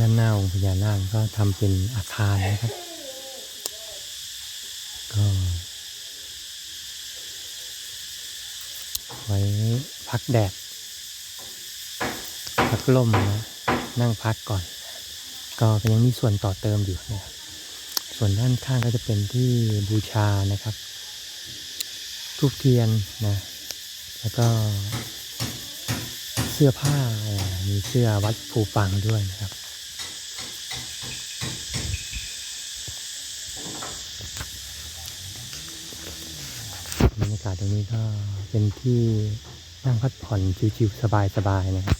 ด้านหน้าองค์พญานาคก็ทำเป็นอาคารนะครับ ก็ ไว้พักแดด พักลมนะนั่งพักก่อน ก็ยังมีส่วนต่อเติมอยู่นะครับส่วนด้านข้างก็จะเป็นที่บูชานะครับทูบเทียนนะ แล้วก็เสื้อผ้า มีเสื้อวัดภูปังด้วยนะครับ บรรยากาศตรงนี้ก็เป็นที่นั่งพักผ่อนชิวๆสบายๆนะครับ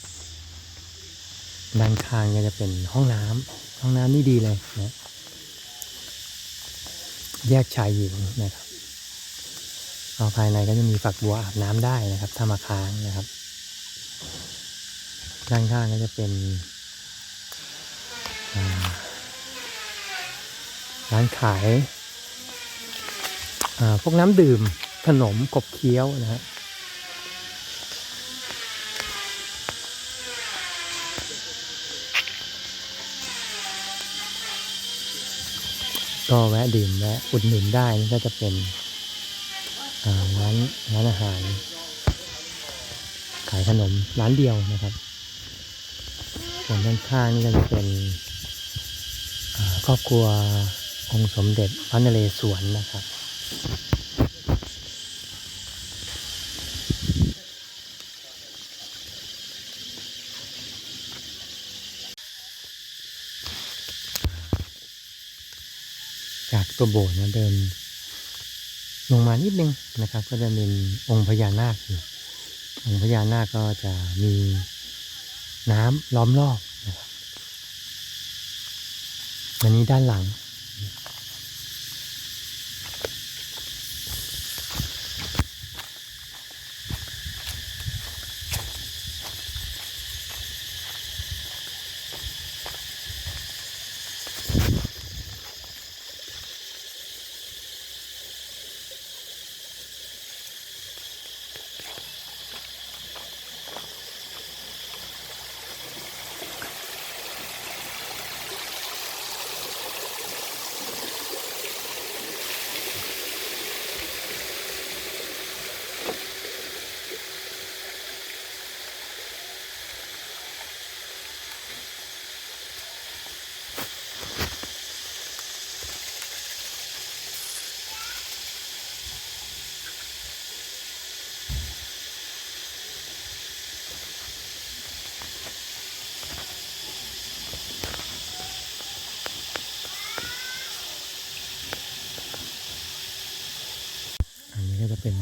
ด้านข้างก็จะเป็นห้องน้ำห้องน้ำนี่ดีเลยนะแยกชายหญิงนะครับเอาภายในก็จะมีฝักบัวอาบน้ำได้นะครับ ถ้ามาค้างนะครับ ด้านข้างก็จะเป็นร้านขายพวกน้ำดื่ม ขนมกบเคี้ยวนะฮะก็แวะดื่มแวะอุดหนุนได้นี่ก็จะเป็นร้านร้านอาหาร ขายขนมร้านเดียวนะครับส่วนด้านข้างนี่ก็จะเป็นครอบครัวองค์สมเด็จพระนเรศวรนะครับ จากตัวโบสถ์นะเดิน ลงมานิดนึงนะครับ ก็จะเป็นองค์พญานาคอยู่องค์พญานาคก็จะมีน้ำล้อมรอบนะครับอันนี้ด้านหลัง เป็น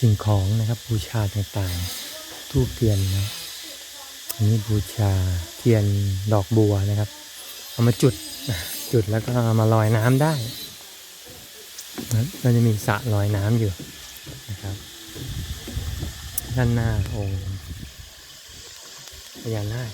สิ่งของนะครับบูชาต่างๆทูบเทียนนะอันนี้บูชาเทียนดอกบัวนะครับ เอามาจุดจุดแล้วก็เอามาลอยน้ำได้นะก็จะมีสระลอยน้ำอยู่นะครับ ด้านหน้าองค์พญานาค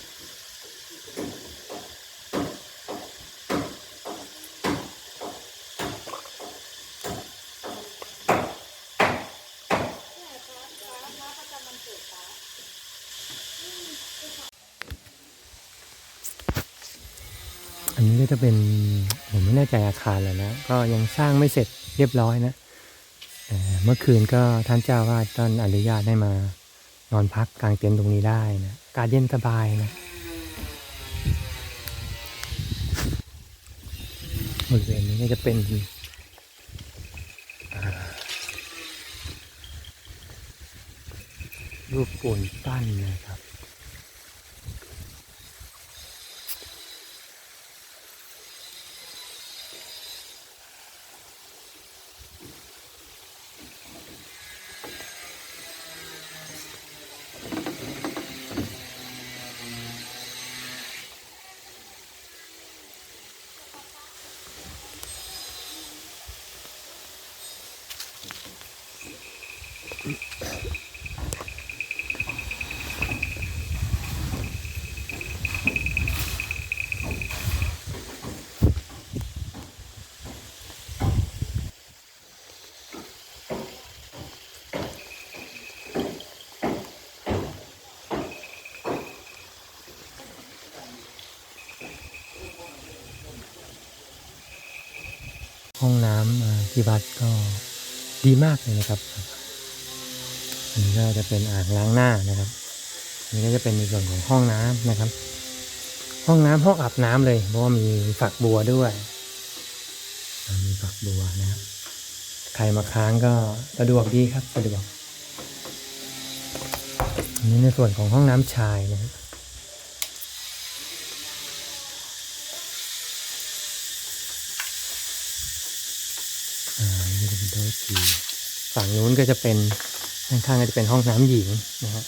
อันนี้ก็จะเป็นผมไม่แน่ใจอาคารแล้วนะ ก็ยังสร้างไม่เสร็จเรียบร้อยนะเเมื่อคืนก็ท่านเจ้าวาดท่านอนุญาตให้มานอนพักกลางเต็นท์ตรงนี้ได้นะกาศเย็นสบายนะบริเวณนี้ก็จะเป็นรูปปูนปั้นนะครับ ห้องน้ำอ่าที่วัดก็ดีมากเลยนะครับอันนี้ก็จะเป็นอ่างล้างหน้านะครับอันนี้ก็จะเป็นในส่วนของห้องน้ำนะครับ ห้องน้ำห้องอาบน้ำเลยเพราะว่ามีฝักบัวด้วย มีฝักบัวนะครับ ใครมาค้างก็สะดวกดีครับสะดวกอันนี้ในส่วนของห้องน้ำชายนะครับ อ่า ได้ทีฝั่งนู้นก็จะเป็นข้างๆก็จะเป็นห้องน้ำหญิงนะฮะ